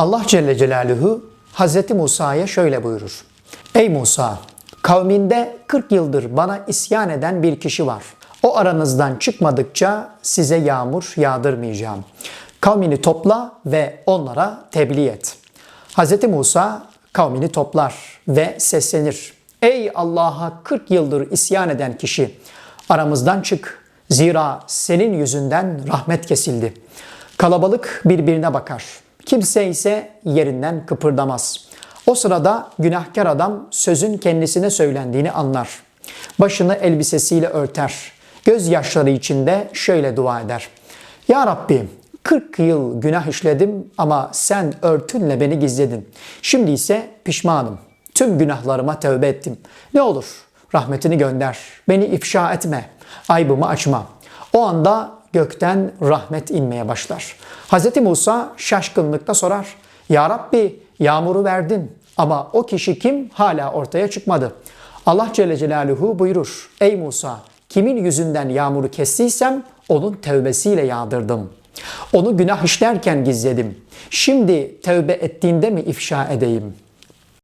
Allah Celle Celaluhu Hazreti Musa'ya şöyle buyurur. Ey Musa! Kavminde 40 yıldır bana isyan eden bir kişi var. O aranızdan çıkmadıkça size yağmur yağdırmayacağım. Kavmini topla ve onlara tebliğ et. Hz. Musa kavmini toplar ve seslenir. Ey Allah'a 40 yıldır isyan eden kişi aramızdan çık. Zira senin yüzünden rahmet kesildi. Kalabalık birbirine bakar. Kimse ise yerinden kıpırdamaz. O sırada günahkar adam sözün kendisine söylendiğini anlar. Başını elbisesiyle örter. Gözyaşları içinde şöyle dua eder. Ya Rabbi 40 yıl günah işledim ama sen örtünle beni gizledin. Şimdi ise pişmanım. Tüm günahlarıma tövbe ettim. Ne olur rahmetini gönder. Beni ifşa etme. Aybımı açma. O anda gökten rahmet inmeye başlar. Hz. Musa şaşkınlıkta sorar. Ya Rabbi yağmuru verdin ama o kişi kim hala ortaya çıkmadı. Allah Celle Celaluhu buyurur. Ey Musa kimin yüzünden yağmuru kestiysem onun tevbesiyle yağdırdım. Onu günah işlerken gizledim. Şimdi tevbe ettiğinde mi ifşa edeyim?''